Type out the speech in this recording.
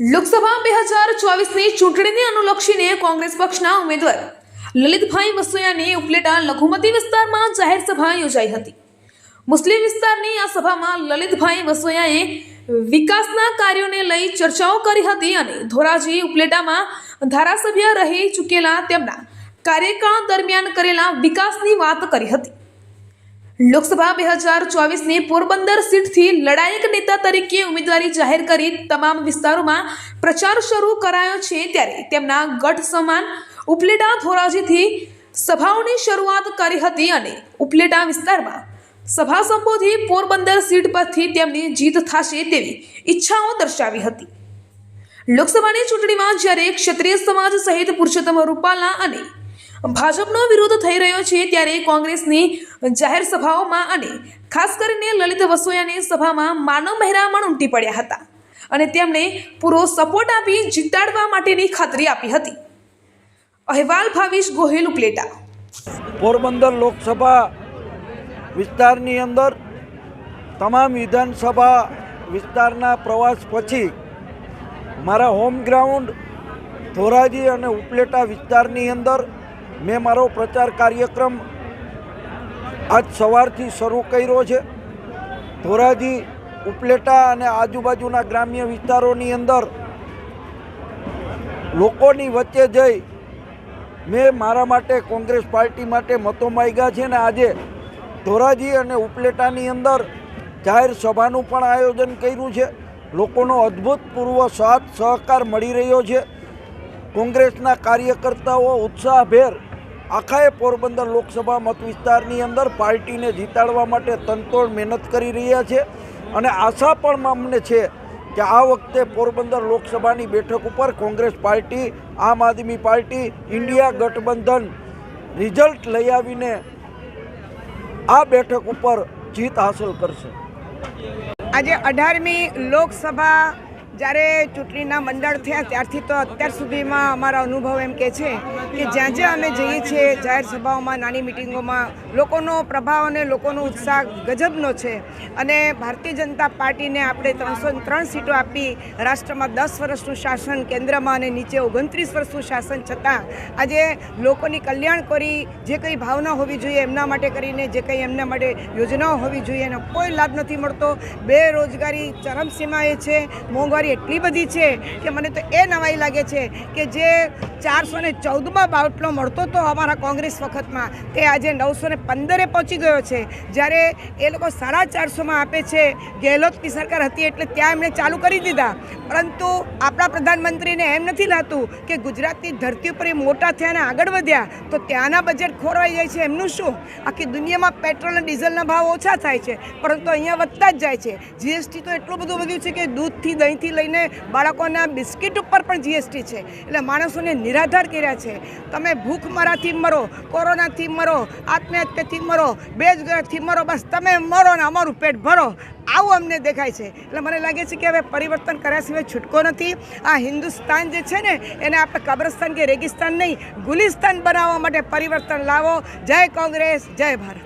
લોકસભા બે હજાર ચોવીસની ચૂંટણીને અનુલક્ષીને કોંગ્રેસ પક્ષના ઉમેદવાર લલિતભાઈ વસોયાની ઉપલેટા લઘુમતી વિસ્તારમાં જાહેર સભા યોજાઈ હતી. મુસ્લિમ વિસ્તારની આ સભામાં લલિતભાઈ વસોયાએ વિકાસના કાર્યોને લઈ ચર્ચાઓ કરી હતી અને ધોરાજી ઉપલેટામાં ધારાસભ્ય રહી ચૂકેલા તેમના કાર્યકાળ દરમિયાન કરેલા વિકાસની વાત કરી હતી. લોકસભા બે હજાર ચોવીસની પોરબંદર સીટથી લડાયક નેતા તરીકે ઉમેદવારી જાહેર કરી તમામ વિસ્તારોમાં પ્રચાર શરૂ કરાયો છે ત્યારે તેમના ગઢ સમાન ઉપલેટા ધોરાજીથી સભાઓની શરૂઆત કરી હતી અને ઉપલેટા વિસ્તારમાં સભા સંબોધી પોરબંદર સીટ પરથી તેમની જીત થશે તેવી ઈચ્છાઓ દર્શાવી હતી. લોકસભાની ચૂંટણીમાં જ્યારે ક્ષત્રિય સમાજ સહિત પુરુષોત્તમ રૂપાલા અને ભાજપનો વિરોધ થઈ રહ્યો છે ત્યારે કોંગ્રેસની જાહેર સભાઓમાં અને ખાસ કરીને લલિત વસોયાની સભામાં માનવ મહેરામણ ઉમટી પડ્યા હતા અને તેમણે પૂરો સપોર્ટ આપી જીતાડવા માટેની ખાતરી આપી હતી. અહેવાલ ભાવિશ ગોહિલ, ઉપલેટા. પોરબંદર લોકસભા વિસ્તારની અંદર તમામ વિધાનસભા વિસ્તારના પ્રવાસ પછી મારા હોમ ગ્રાઉન્ડ ધોરાજી અને ઉપલેટા વિસ્તારની અંદર મેં મારો પ્રચાર કાર્યક્રમ આજ સવારથી શરૂ કર્યો છે. ધોરાજી, ઉપલેટા અને આજુબાજુના ગ્રામ્ય વિસ્તારોની અંદર લોકોની વચ્ચે જઈ મેં મારા માટે કોંગ્રેસ પાર્ટી માટે મતો માગ્યા છે ને આજે ધોરાજી અને ઉપલેટાની અંદર જાહેર સભાનું પણ આયોજન કર્યું છે. લોકોનો અદ્ભુતપૂર્વ સાથ સહકાર મળી રહ્યો છે. કોંગ્રેસના કાર્યકર્તાઓ ઉત્સાહભેર આખાએ પોરબંદર લોકસભા મત વિસ્તારની અંદર પાર્ટીને જીતાડવા માટે તનતોડ મહેનત કરી રહ્યા છે અને આશા પણ અમને છે કે આ વખતે પોરબંદર લોકસભાની બેઠક ઉપર Congress party, Aam Aadmi party, India ગઠબંધન રિઝલ્ટ લઈ આવીને આ બેઠક ઉપર જીત હાંસલ કરશે. આજે અઢારમી લોકસભા જ્યારે ચૂંટણીના મંડળ થયા ત્યારથી તો અત્યાર સુધીમાં અમારા અનુભવ એમ કે છે કે જ્યાં જ્યાં અમે જઈએ છીએ, જાહેર સભાઓમાં, નાની મિટિંગોમાં, લોકોનો પ્રભાવ અને લોકોનો ઉત્સાહ ગજબનો છે. અને ભારતીય જનતા પાર્ટીને આપણે ત્રણસો ત્રણ સીટો આપી રાષ્ટ્રમાં દસ વર્ષનું શાસન, કેન્દ્રમાં અને નીચે ઓગણત્રીસ વર્ષનું શાસન છતાં આજે લોકોની કલ્યાણ કરી જે કંઈ ભાવના હોવી જોઈએ એમના માટે કરીને, જે કંઈ એમના માટે યોજનાઓ હોવી જોઈએ એનો કોઈ લાભ નથી મળતો. બેરોજગારી ચરમસીમાએ છે, મોંઘવારી એટલી બધી છે કે મને તો એ નવાઈ લાગે છે કે જે ચારસો ને ચૌદમાં બાઉટલો મળતો હતો અમારા કોંગ્રેસ વખતમાં તે આજે નવસો ને પંદરે પહોંચી ગયો છે. જ્યારે એ લોકો સાડા ચારસોમાં આપે છે. ગેહલોતની સરકાર હતી એટલે ત્યાં એમણે ચાલુ કરી દીધા. પરંતુ આપણા પ્રધાનમંત્રીને એમ નથી લાગતું કે ગુજરાતની ધરતી ઉપર એ મોટા થયા આગળ વધ્યા તો ત્યાંના બજેટ ખોરવાઈ જાય છે. એમનું શું? આખી દુનિયામાં પેટ્રોલ અને ડીઝલના ભાવ ઓછા થાય છે. પરંતુ અહીંયા વધતા જ જાય છે. જીએસટી તો એટલું બધું વધ્યું છે કે દૂધથી દહીંથી લઈને બાળકોના બિસ્કિટ ઉપર પણ જીએસટી છે. એટલે માણસોને નિરાધાર કર્યા છે. તમે ભૂખમરાથી મરો, કોરોનાથી મરો, આત્મહત્યાથી મરો, બેજગરથી મરો, બસ તમે મરો ને અમારું પેટ ભરો. આવું અમને દેખાય છે. એટલે મને લાગે છે કે હવે પરિવર્તન કર્યા સિવાય છૂટકો નથી. આ હિન્દુસ્તાન જે છે ને, એને આપણે કબ્રસ્તાન કે રેગિસ્તાન નહીં, ગુલિસ્તાન બનાવવા માટે પરિવર્તન લાવો. જય કોંગ્રેસ, જય ભારત.